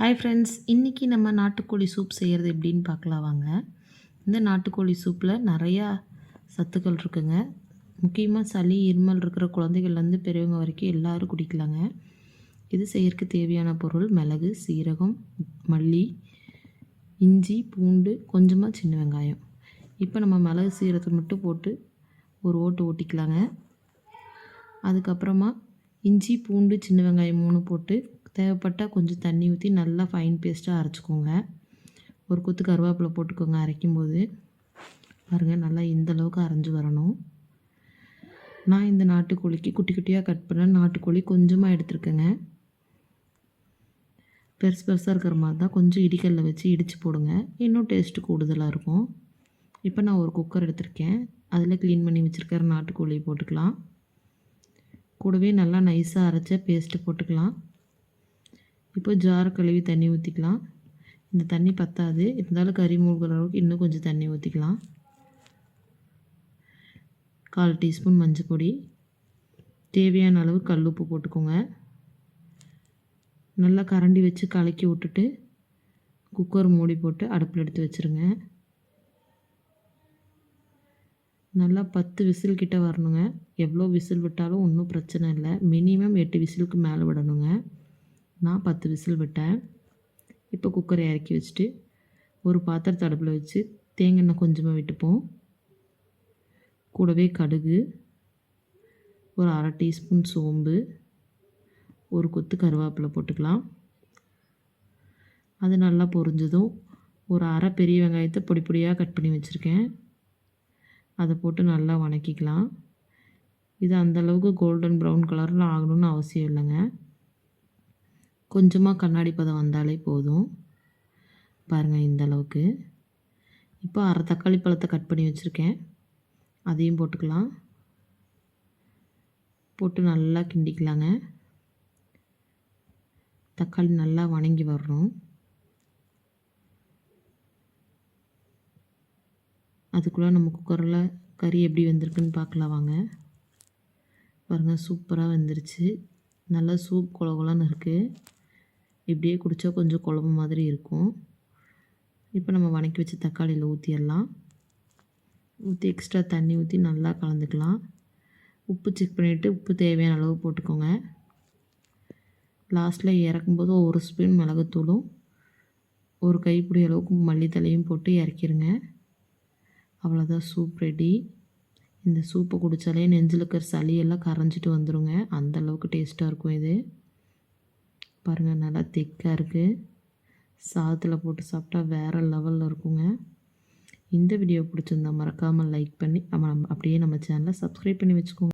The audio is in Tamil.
ஹாய் ஃப்ரெண்ட்ஸ் இன்றைக்கி நம்ம நாட்டுக்கோழி சூப் செய்கிறது எப்படின்னு பார்க்கலாம் வாங்க. இந்த நாட்டுக்கோழி சூப்பில் நிறையா சத்துக்கள் இருக்குங்க. முக்கியமாக சளி இருமல் இருக்கிற குழந்தைகள்லேருந்து பெரியவங்க வரைக்கும் எல்லோரும் குடிக்கலாங்க. இது செய்யறதுக்கு தேவையான பொருள் மிளகு சீரகம் மல்லி இஞ்சி பூண்டு கொஞ்சமாக சின்ன வெங்காயம். இப்போ நம்ம மிளகு சீரகத்தை மட்டும் போட்டு ஒரு ஓட்டு ஓட்டிக்கலாங்க. அதுக்கப்புறமா இஞ்சி பூண்டு சின்ன வெங்காயம் மூணு போட்டு தேவைப்பட்டால் கொஞ்சம் தண்ணி ஊற்றி நல்லா ஃபைன் பேஸ்ட்டாக அரைச்சிக்கோங்க. ஒரு கொத்து கருவேப்பிலை போட்டுக்கோங்க அரைக்கும்போது. பாருங்கள் நல்லா இந்த அளவுக்கு அரைஞ்சி வரணும். நான் இந்த நாட்டுக்கோழிக்கு குட்டி குட்டியாக கட் பண்ண நாட்டுக்கோழி கொஞ்சமாக எடுத்துருக்கேங்க. பெருசு பெருசாக இருக்கிற மாதிரி தான் கொஞ்சம் இடிக்கல்ல வச்சு இடித்து போடுங்க. இன்னும் டேஸ்ட்டு கூடுதலாக இருக்கும். இப்போ நான் ஒரு குக்கர் எடுத்திருக்கேன். அதில் க்ளீன் பண்ணி வச்சுருக்கிற நாட்டுக்கோழியை போட்டுக்கலாம். கூடவே நல்லா நைஸாக அரைச்ச பேஸ்ட்டு போட்டுக்கலாம். இப்போ ஜாரை கழுவி தண்ணி ஊற்றிக்கலாம் இந்த தண்ணி பத்தாது. இருந்தாலும் கறி மூழ்கிற அளவுக்கு இன்னும் கொஞ்சம் தண்ணி ஊற்றிக்கலாம் கால் டீஸ்பூன் மஞ்சள் பொடி. தேவையான அளவு கல் உப்பு போட்டுக்கோங்க. நல்லா கரண்டி வச்சு கலக்கி விட்டுட்டு குக்கர் மூடி போட்டு அடுப்பில் எடுத்து வச்சுருங்க. நல்லா பத்து விசில் கிட்டே வரணுங்க. எவ்வளோ விசில் விட்டாலும் ஒன்றும் பிரச்சனை இல்லை. மினிமம் எட்டு விசிலுக்கு மேலே விடணுங்க. நான் பத்து விசில் விட்டேன். இப்போ குக்கரை இறக்கி வச்சுட்டு ஒரு பாத்திரத்தை அடுப்பில் வச்சு தேங்காய் எண்ணெய் கொஞ்சமாக விட்டுப்போம். கூடவே கடுகு ஒரு அரை டீஸ்பூன் சோம்பு ஒரு கொத்து கருவேப்பிலை போட்டுக்கலாம். அது நல்லா பொரிஞ்சதும் ஒரு அரை பெரிய வெங்காயத்தை பொடி பொடியாக கட் பண்ணி வச்சுருக்கேன். அதை போட்டு நல்லா வணக்கிக்கலாம். இது அந்தளவுக்கு கோல்டன் ப்ரௌன் கலரில் ஆகணும்னு அவசியம் இல்லைங்க. கொஞ்சமாக கண்ணாடி பதம் வந்தாலே போதும். பாருங்கள் இந்த அளவுக்கு. இப்போ அரை தக்காளி பழத்தை கட் பண்ணி வச்சுருக்கேன். அதையும் போட்டுக்கலாம். போட்டு நல்லா கிண்டிக்கலாங்க. தக்காளி நல்லா வணங்கி வர்றோம் அதுக்குள்ளே நம்ம குக்கரில் கறி எப்படி வந்திருக்குன்னு பார்க்கலாம் வாங்க. பாருங்கள் சூப்பராக வந்துருச்சு. நல்லா சூப் குழகுலன்னு இருக்குது இப்படியே குடித்தா கொஞ்சம் குழம்பு மாதிரி இருக்கும். இப்போ நம்ம வணக்கி வச்ச தக்காளியில் ஊற்றிடலாம் ஊற்றி எக்ஸ்ட்ரா தண்ணி ஊற்றி நல்லா கலந்துக்கலாம். உப்பு செக் பண்ணிவிட்டு உப்பு தேவையான அளவு போட்டுக்கோங்க. லாஸ்ட்டில் இறக்கும்போது ஒரு ஸ்பூன் மிளகுத்தூளும் ஒரு கைப்பிடி அளவுக்கு மல்லித்தலையும் போட்டு இறக்கிருங்க. அவ்வளோதான் சூப் ரெடி இந்த சூப்பை குடித்தாலே நெஞ்சில் இருக்கிற சளியெல்லாம் கரைஞ்சிட்டு வந்துடுங்க அந்தளவுக்கு டேஸ்ட்டாக இருக்கும் இது. பாருங்கள் நல்லா திக்காக இருக்குது சாதத்தில் போட்டு சாப்பிட்டா வேறு லெவலில் இருக்குங்க. இந்த வீடியோ பிடிச்சிருந்தா மறக்காமல் லைக் பண்ணி அப்படியே நம்ம சேனலை சப்ஸ்கிரைப் பண்ணி வச்சுக்கோங்க.